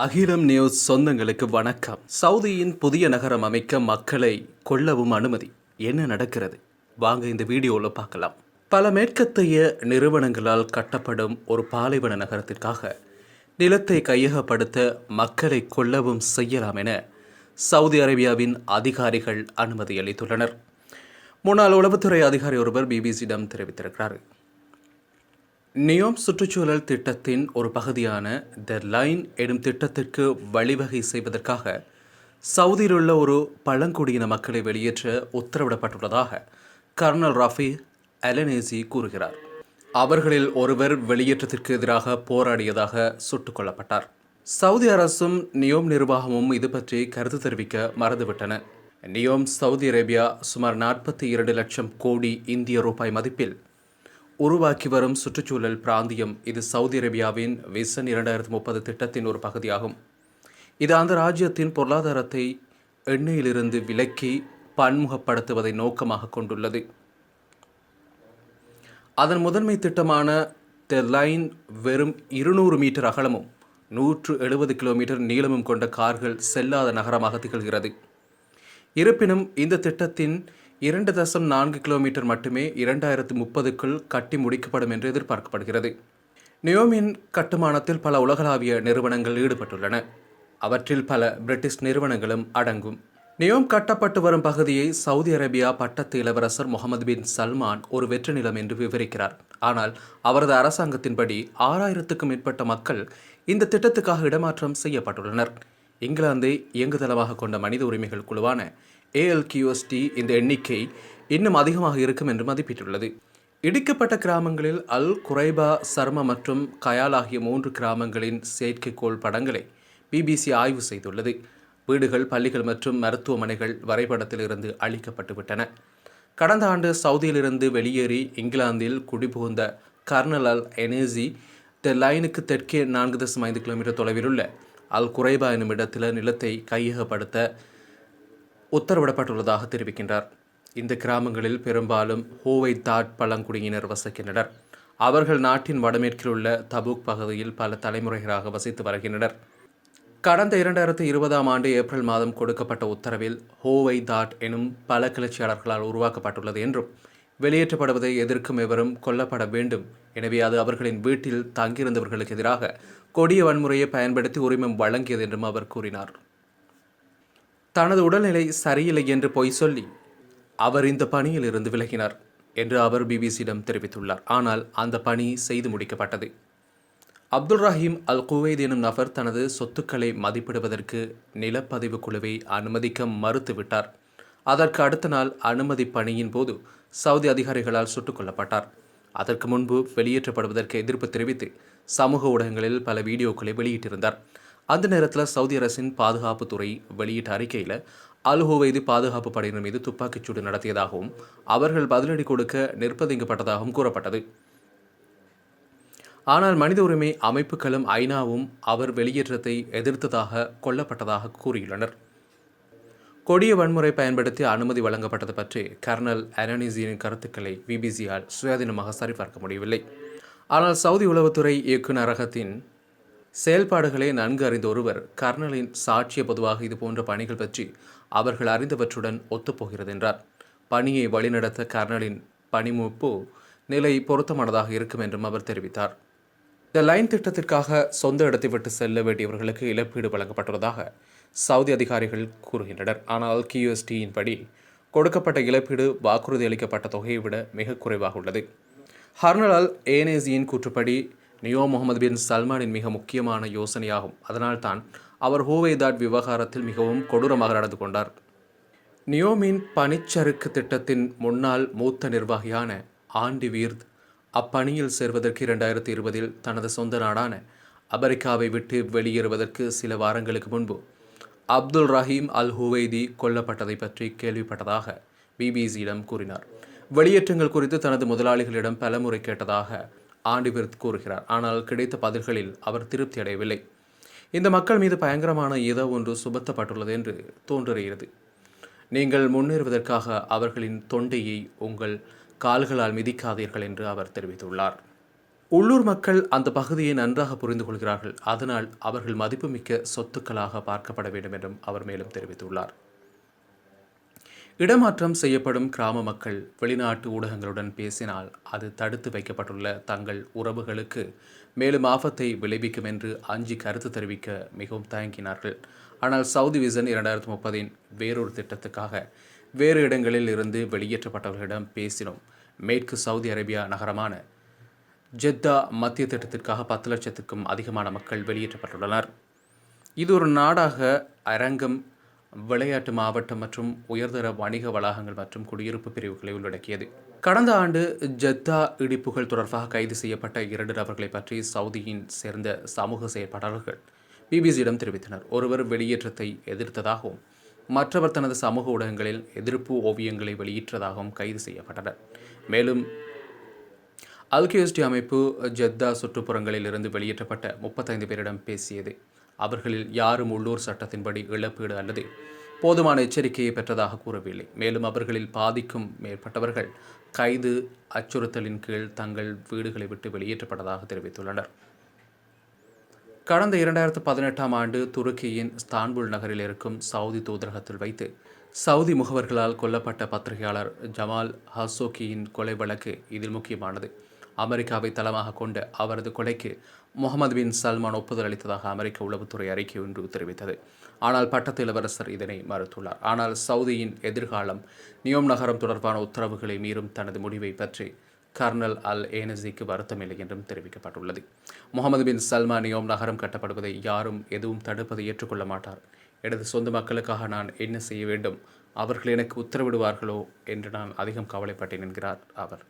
அகிலம் நியூஸ் சொந்தங்களுக்கு வணக்கம். சவுதியின் புதிய நகரம் அமைக்க மக்களை கொல்லவும் அனுமதி. என்ன நடக்கிறது? வாங்க இந்த வீடியோவில் பார்க்கலாம். பல மேற்கத்தைய நிறுவனங்களால் கட்டப்படும் ஒரு பாலைவன நகரத்திற்காக நிலத்தை கையகப்படுத்த மக்களை கொல்லவும் செய்யலாம் என சவுதி அரேபியாவின் அதிகாரிகள் அனுமதி அளித்துள்ளனர். முன்னாள் உளவுத்துறை அதிகாரி ஒருவர் பிபிசியிடம் தெரிவித்திருக்கிறார். நியோம் சுற்றுச்சூழல் திட்டத்தின் ஒரு பகுதியான த லைன் எனும் திட்டத்திற்கு வழிவகை செய்வதற்காக சவுதியில் உள்ள ஒரு பழங்குடியின மக்களை வெளியேற்ற உத்தரவிடப்பட்டுள்ளதாக கர்னல் ரஃபி அலனேசி கூறுகிறார். அவர்களில் ஒருவர் வெளியேற்றத்திற்கு எதிராக போராடியதாக சுட்டுக் கொல்லப்பட்டார். சவுதி அரசும் நியோம் நிர்வாகமும் இது பற்றி கருத்து தெரிவிக்க மறந்துவிட்டன. நியோம் சவுதி அரேபியா சுமார் நாற்பத்தி இரண்டு லட்சம் கோடி இந்திய ரூபாய் மதிப்பில் உருவாக்கி வரும் சுற்றுச்சூழல் பிராந்தியம் இது சவுதி அரேபியாவின் விசன் இரண்டாயிரத்தி முப்பது திட்டத்தின் ஒரு பகுதியாகும். இது அந்த ராஜ்யத்தின் பொருளாதாரத்தை எண்ணெயிலிருந்து விலக்கி பன்முகப்படுத்துவதை நோக்கமாக கொண்டுள்ளது. அதன் முதன்மை திட்டமான த லைன் வெறும் இருநூறு மீட்டர் அகலமும் நூற்று எழுபது கிலோமீட்டர் நீளமும் கொண்ட கார்கள் செல்லாத நகரமாக திகழ்கிறது. இருப்பினும் இந்த திட்டத்தின் இரண்டு தசம் நான்கு கிலோமீட்டர் மட்டுமே இரண்டாயிரத்து முப்பதுக்குள் கட்டி முடிக்கப்படும் என்று எதிர்பார்க்கப்படுகிறது. நியோமின் கட்டுமானத்தில் பல உலகளாவிய நிறுவனங்கள் ஈடுபட்டுள்ளன. அவற்றில் பல பிரிட்டிஷ் நிறுவனங்களும் அடங்கும். நியோம் கட்டப்பட்டு வரும் பகுதியை சவுதி அரேபியா பட்டத்து இளவரசர் முகமது பின் சல்மான் ஒரு வெற்றி நிலம் என்று விவரிக்கிறார். ஆனால் அவரது அரசாங்கத்தின்படி ஆறாயிரத்துக்கும் மேற்பட்ட மக்கள் இந்த திட்டத்துக்காக இடமாற்றம் செய்யப்பட்டுள்ளனர். இங்கிலாந்தை இயங்குதளமாக கொண்ட மனித உரிமைகள் குழுவான ஏஎல்கியூஎஸ்டி இந்த எண்ணிக்கை இன்னும் அதிகமாக இருக்கும் என்று மதிப்பிட்டுள்ளது. இடிக்கப்பட்ட கிராமங்களில் அல் குரைபா சர்மா மற்றும் கயால் ஆகிய மூன்று கிராமங்களின் செயற்கைக்கோள் படங்களை பிபிசி ஆய்வு செய்துள்ளது. வீடுகள் பள்ளிகள் மற்றும் மருத்துவமனைகள் வரைபடத்திலிருந்து அழிக்கப்பட்டுவிட்டன கடந்த ஆண்டு சவுதியிலிருந்து வெளியேறி இங்கிலாந்தில் குடிபுகுந்த கர்னல் அல் எனேசி த லைனுக்கு தெற்கே நான்கு தசம் ஐந்து கிலோமீட்டர் தொலைவில் உள்ள அல் குரைபா என்னும் இடத்தில் நிலத்தை கையகப்படுத்த உத்தரவிடப்பட்டுள்ளதாக தெரிவிக்கின்றார். இந்த கிராமங்களில் பெரும்பாலும் ஹோவை தாட் பழங்குடியினர் வசிக்கின்றனர். அவர்கள் நாட்டின் வடமேற்கில் உள்ள தபூக் பகுதியில் பல தலைமுறைகளாக வசித்து வருகின்றனர். கடந்த இரண்டாயிரத்தி இருபதாம் ஆண்டு ஏப்ரல் மாதம் கொடுக்கப்பட்ட உத்தரவில் ஹோவை தாட் எனும் பல கிளர்ச்சியாளர்களால் உருவாக்கப்பட்டுள்ளது என்றும் வெளியேற்றப்படுவதை எதிர்க்கும் எவரும் கொல்லப்பட வேண்டும். எனவே அது அவர்களின் வீட்டில் தங்கியிருந்தவர்களுக்கு எதிராக கொடிய வன்முறையை பயன்படுத்தி உரிமம் வழங்கியது என்றும் அவர் கூறினார். தனது உடல்நிலை சரியில்லை என்று பொய் சொல்லி அவர் இந்த பணியில் இருந்து விலகினார் என்று அவர் பிபிசியிடம் தெரிவித்துள்ளார். ஆனால் அந்த பணி செய்து முடிக்கப்பட்டது. அப்துல் ரஹீம் அல் குவைத் எனும் நபர் தனது சொத்துக்களை மதிப்பிடுவதற்கு நிலப்பதிவு குழுவை அனுமதிக்க மறுத்துவிட்டார் அதற்கு அடுத்த நாள் அனுமதி பணியின் போது சவுதி அதிகாரிகளால் சுட்டுக் கொல்லப்பட்டார். அதற்கு முன்பு வெளியேற்றப்படுவதற்கு எதிர்ப்பு தெரிவித்து சமூக ஊடகங்களில் பல வீடியோக்களை வெளியிட்டிருந்தார். அந்த நேரத்தில் சவுதி அரசின் பாதுகாப்புத்துறை வெளியிட்ட அறிக்கையில் அல் ஹுவைது பாதுகாப்பு படையினர் மீது துப்பாக்கிச்சூடு நடத்தியதாகவும் அவர்கள் பதிலடி கொடுக்க நிர்பந்திக்கப்பட்டதாகவும் கூறப்பட்டது. ஆனால் மனித உரிமை அமைப்புகளும் ஐநாவும் அவர் வெளியேற்றத்தை எதிர்த்ததாக கொல்லப்பட்டதாக கூறியுள்ளனர். கொடிய வன்முறை பயன்படுத்தி அனுமதி வழங்கப்பட்டது பற்றி கர்னல் அனனிசியின் கருத்துக்களை பிபிசியால் சுயாதீனமாக சரிபார்க்க முடியவில்லை. ஆனால் சவுதி உளவுத்துறை இயக்குநரகத்தின் செயல்பாடுகளை நன்கு அறிந்த ஒருவர் கர்னலின் சாட்சிய பொதுவாக இது போன்ற பணிகள் பற்றி அவர்கள் அறிந்தவற்றுடன் ஒத்துப்போகிறது என்றார். பணியை வழிநடத்த கர்னலின் பணிமுப்பு நிலை பொருத்தமானதாக இருக்கும் என்றும் அவர் தெரிவித்தார். இந்த லைன் திட்டத்திற்காக சொந்த இடத்தை விட்டு செல்ல வேண்டியவர்களுக்கு இழப்பீடு வழங்கப்பட்டுள்ளதாக சவுதி அதிகாரிகள் கூறுகின்றனர். ஆனால் கியூஎஸ்டியின் படி கொடுக்கப்பட்ட இழப்பீடு வாக்குறுதி அளிக்கப்பட்ட தொகையை விட மிக குறைவாக உள்ளது. ஹர்னலால் ஏனேசியின் கூற்றுப்படி நியோ முகமது பின் சல்மானின் மிக முக்கியமான யோசனையாகும். அதனால்தான் அவர் ஹூவைதாட் விவகாரத்தில் மிகவும் கொடூரமாக நடந்து கொண்டார். நியோமின் பனிச்சறுக்கு திட்டத்தின் முன்னாள் மூத்த நிர்வாகியான ஆண்டி வீர்த் அப்பணியில் சேர்வதற்கு இரண்டாயிரத்தி இருபதில் தனது சொந்த நாடான அமெரிக்காவை விட்டு வெளியேறுவதற்கு சில வாரங்களுக்கு முன்பு அப்துல் ரஹீம் அல் ஹுவைதி கொல்லப்பட்டதை பற்றி கேள்விப்பட்டதாக பிபிசியிடம் கூறினார். வெளியேற்றங்கள் குறித்து தனது முதலாளிகளிடம் பலமுறை கேட்டதாக ஆண்டிவிர்த் கூறுகிறார். ஆனால் கிடைத்த பதில்களில் அவர் திருப்தி அடையவில்லை. இந்த மக்கள் மீது பயங்கரமான ஏதோ ஒன்று சுமத்தப்பட்டுள்ளது என்று தோன்றுகிறது. நீங்கள் முன்னேறுவதற்காக அவர்களின் தொண்டையை உங்கள் கால்களால் மிதிக்காதீர்கள் என்று அவர் தெரிவித்துள்ளார். உள்ளூர் மக்கள் அந்த பகுதியை நன்றாக புரிந்து கொள்கிறார்கள். அதனால் அவர்கள் மதிப்புமிக்க சொத்துக்களாக பார்க்கப்பட வேண்டும் என்றும் அவர் மேலும் தெரிவித்துள்ளார். இடமாற்றம் செய்யப்படும் கிராம மக்கள் வெளிநாட்டு ஊடகங்களுடன் பேசினால் அது தடுத்து வைக்கப்பட்டுள்ள தங்கள் உறவுகளுக்கு மேலும் ஆபத்தை விளைவிக்கும் என்று அஞ்சி கருத்து தெரிவிக்க மிகவும் தயங்கினார்கள். ஆனால் சவுதி விசன் இரண்டாயிரத்தி முப்பதின் வேறொரு திட்டத்துக்காக வேறு இடங்களில் இருந்து வெளியேற்றப்பட்டவர்களிடம் பேசினோம். மேற்கு சவுதி அரேபியா நகரமான ஜெத்தா மத்திய திட்டத்திற்காக பத்து லட்சத்துக்கும் அதிகமான மக்கள் வெளியேற்றப்பட்டுள்ளனர். இது ஒரு நாடாக அரங்கம் விளையாட்டு மாவட்டம் மற்றும் உயர்தர வணிக வளாகங்கள் மற்றும் குடியிருப்பு பிரிவுகளை உள்ளடக்கியது. கடந்த ஆண்டு ஜத்தா இடிப்புகள் தொடர்பாக கைது செய்யப்பட்ட இரண்டு நபர்களை பற்றி சவுதியின் சேர்ந்த சமூக செயற்பாளர்கள் பிபிசியிடம் தெரிவித்தனர். ஒருவர் வெளியேற்றத்தை எதிர்த்ததாகவும் மற்றவர் தனது சமூக ஊடகங்களில் எதிர்ப்பு ஓவியங்களை வெளியிட்டதாகவும் கைது செய்யப்பட்டனர். மேலும் அல்கியோஸ்டி அமைப்பு ஜெத்தா சுற்றுப்புறங்களில் இருந்து வெளியேற்றப்பட்ட முப்பத்தைந்து பேரிடம் பேசியது. அவர்களில் யாரும் உள்ளூர் சட்டத்தின்படி இழப்பீடு அல்லது போதுமான எச்சரிக்கையை பெற்றதாக கூறவில்லை. மேலும் அவர்களில் பாதிக்கும் மேற்பட்டவர்கள் கைது அச்சுறுத்தலின் கீழ் தங்கள் வீடுகளை விட்டு வெளியேற்றப்பட்டதாக தெரிவித்துள்ளனர். கடந்த இரண்டாயிரத்து பதினெட்டாம் ஆண்டு துருக்கியின் ஸ்தான்புல் நகரில் இருக்கும் சவுதி தூதரகத்தில் வைத்து சவுதி முகவர்களால் கொல்லப்பட்ட பத்திரிகையாளர் ஜமால் ஹசோக்கியின் கொலை வழக்கு இதில் முக்கியமானது. அமெரிக்காவை தளமாக கொண்டு அவரது கொலைக்கு முகமது பின் சல்மான் ஒப்புதல் அளித்ததாக அமெரிக்க உளவுத்துறை அறிக்கை ஒன்று தெரிவித்தது. ஆனால் பட்டத்து இளவரசர் இதனை மறுத்துள்ளார். ஆனால் சவுதியின் எதிர்காலம் நியோம் நகரம் தொடர்பான உத்தரவுகளை மீறும் தனது முடிவை பற்றி கர்னல் அல் ஏனசிக்கு வருத்தமில்லை என்றும் தெரிவிக்கப்பட்டுள்ளது. முகமது பின் சல்மான் நியோம் நகரம் கட்டப்படுவதை யாரும் எதுவும் தடுப்பதை ஏற்றுக்கொள்ள மாட்டார். எனது சொந்த மக்களுக்காக நான் என்ன செய்ய வேண்டும்? அவர்கள் எனக்கு உத்தரவிடுவார்களோ? என்று நான் அதிகம் கவலைப்பட்டேன் என்கிறார் அவர்.